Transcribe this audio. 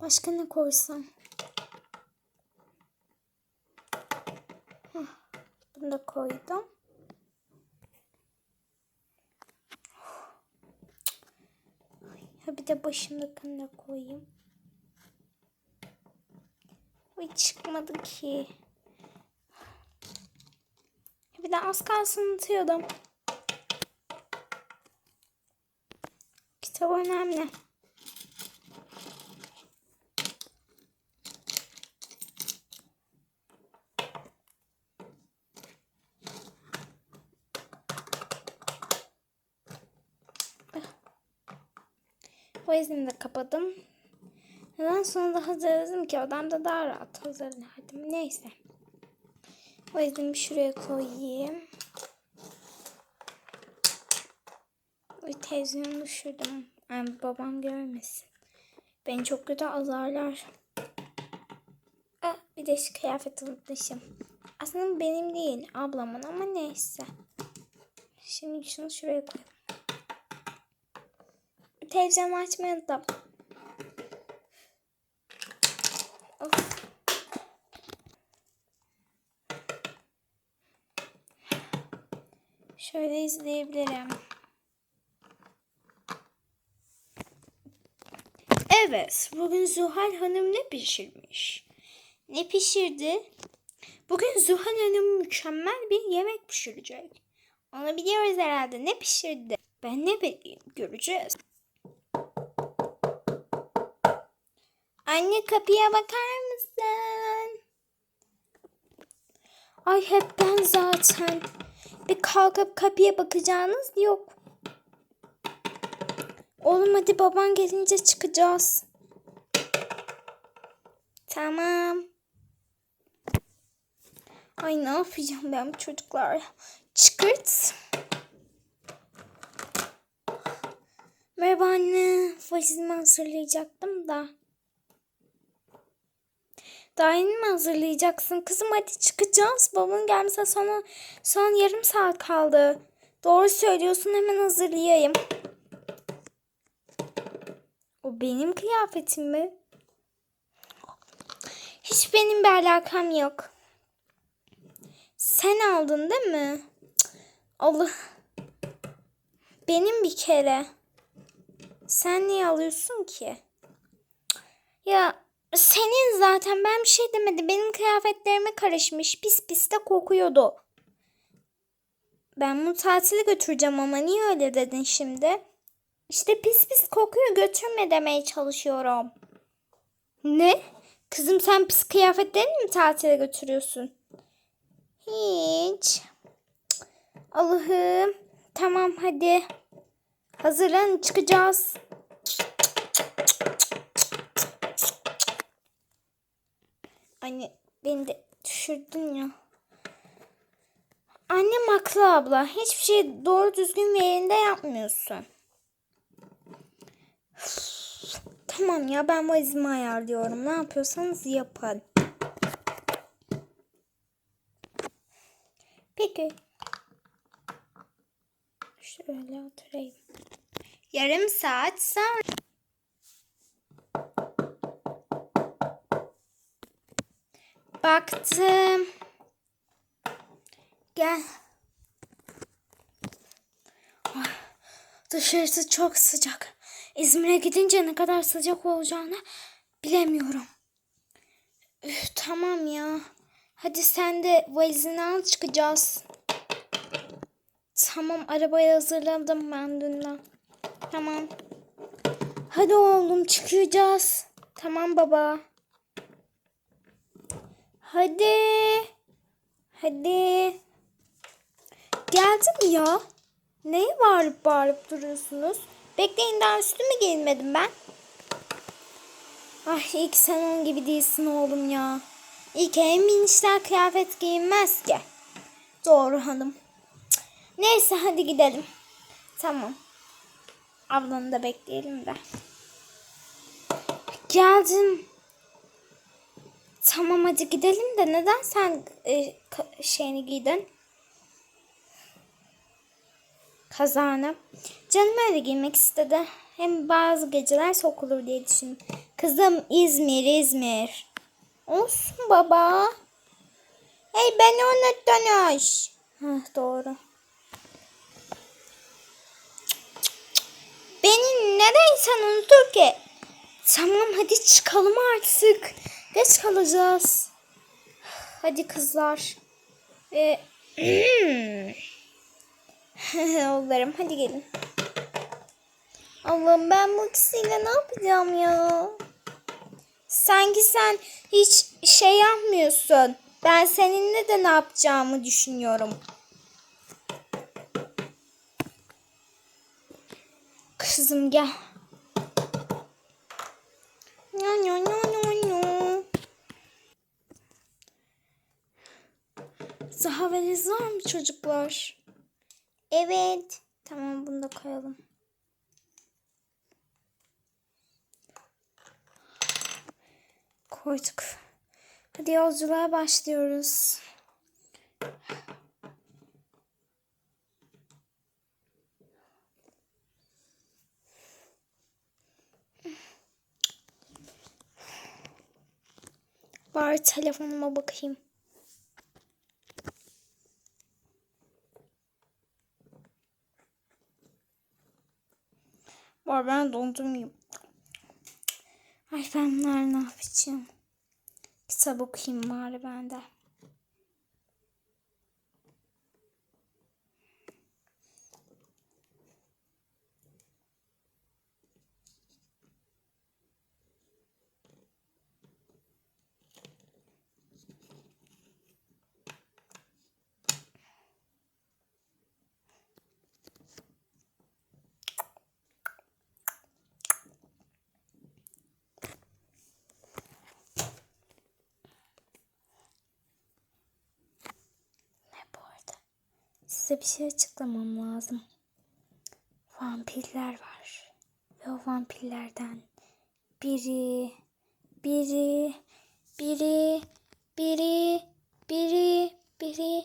Başka ne koysam? Bunu da koydum. Ha bir de başındakini de koyayım. Hiç çıkmadı ki. Bir de az kalsın unutuyordum. Kitap önemli. Bu izini de kapadım. Neden sonunda hazırladım ki? Odamda daha rahat hazırlardım. Neyse. O bir şuraya koyayım. Bir televizyonu düşürdüm. Yani babam görmesin. Beni çok kötü azarlar. Ah, bir de şu kıyafet unutmuşum. Aslında benim değil ablamın ama neyse. Şimdi şunu şuraya koyalım. Televizyonu unuttum. Of. Şöyle izleyebilirim. Evet, bugün Zuhal Hanım ne pişirmiş? Ne pişirdi? Bugün Zuhal Hanım mükemmel bir yemek pişirecek. Onu biliyoruz herhalde. Ne pişirdi? Ben ne bileyim, göreceğiz. Anne kapıya bakar mısın? Ay hep ben zaten. Bir kalkıp kapıya bakacağınız yok. Oğlum hadi baban gelince çıkacağız. Tamam. Ay ne yapacağım ben bu çocuklarla? Çıkırt. Merhaba anne. Valizimi hazırlayacaktım da. Daha yeni mi hazırlayacaksın? Kızım hadi çıkacağız. Babam gelmese sonra son yarım saat kaldı. Doğru söylüyorsun hemen hazırlayayım. O benim kıyafetim mi? Hiç benim bir alakam yok. Sen aldın değil mi? Cık, Allah. Benim bir kere. Sen niye alıyorsun ki? Ya senin zaten ben bir şey demedim. Benim kıyafetlerime karışmış. Pis pis de kokuyordu. Ben bunu tatile götüreceğim ama niye öyle dedin şimdi? İşte pis pis kokuyor götürme demeye çalışıyorum. Ne? Kızım sen pis kıyafetlerini mi tatile götürüyorsun? Hiç. Allah'ım. Tamam hadi. Hazırlan çıkacağız. Anne beni de düşürdün ya. Annem haklı abla. Hiçbir şey doğru düzgün ve yerinde yapmıyorsun. Tamam ya ben valizimi ayarlıyorum. Ne yapıyorsanız yapın. Peki. Şöyle oturayım. Yarım saat sonra. Baktım. Gel. Ah, Dışarısı çok sıcak. İzmir'e gidince ne kadar sıcak olacağını bilemiyorum. Üf, tamam ya. Hadi sen de valizini al çıkacağız. Tamam arabayı hazırladım ben dünden. Tamam. Hadi oğlum çıkacağız. Tamam baba. Hadi. Hadi. Geldim ya. Neyi bağırıp bağırıp duruyorsunuz? Bekleyin daha üstümü giyinmedim ben. Ay iyi ki sen onun gibi değilsin oğlum ya. Ki en minişler kıyafet giyinmez ki. Doğru hanım. Neyse hadi gidelim. Tamam. Ablanı da bekleyelim de. Geldim. Tamam hadi gidelim de neden sen e, şeyini giydin? Kazağını. Canım öyle giymek istedi. Hem bazı geceler sokulur diye düşündüm. Kızım İzmir, İzmir. Olsun baba. Hey beni unuttunuz. Hah doğru. Beni neden sen unutur ki? Tamam hadi çıkalım artık. Geç kalacağız. Hadi kızlar. Ee, Oğullarım hadi gelin. Allah'ım ben bu ikisiyle ne yapacağım ya? Sanki sen hiç şey yapmıyorsun. Ben seninle de ne yapacağımı düşünüyorum. Kızım gel. No, no, no, no, Zahaveniz var mı çocuklar? Evet. Tamam bunu da koyalım. Koyduk. Hadi yolculuğa başlıyoruz. Bari telefonuma bakayım. Var ben dondurmayayım. Ay ben ne yapacağım? Kitap okuyayım bari ben de. Size bir şey açıklamam lazım. Vampirler var. Ve o vampirlerden biri, biri, biri, biri, biri, biri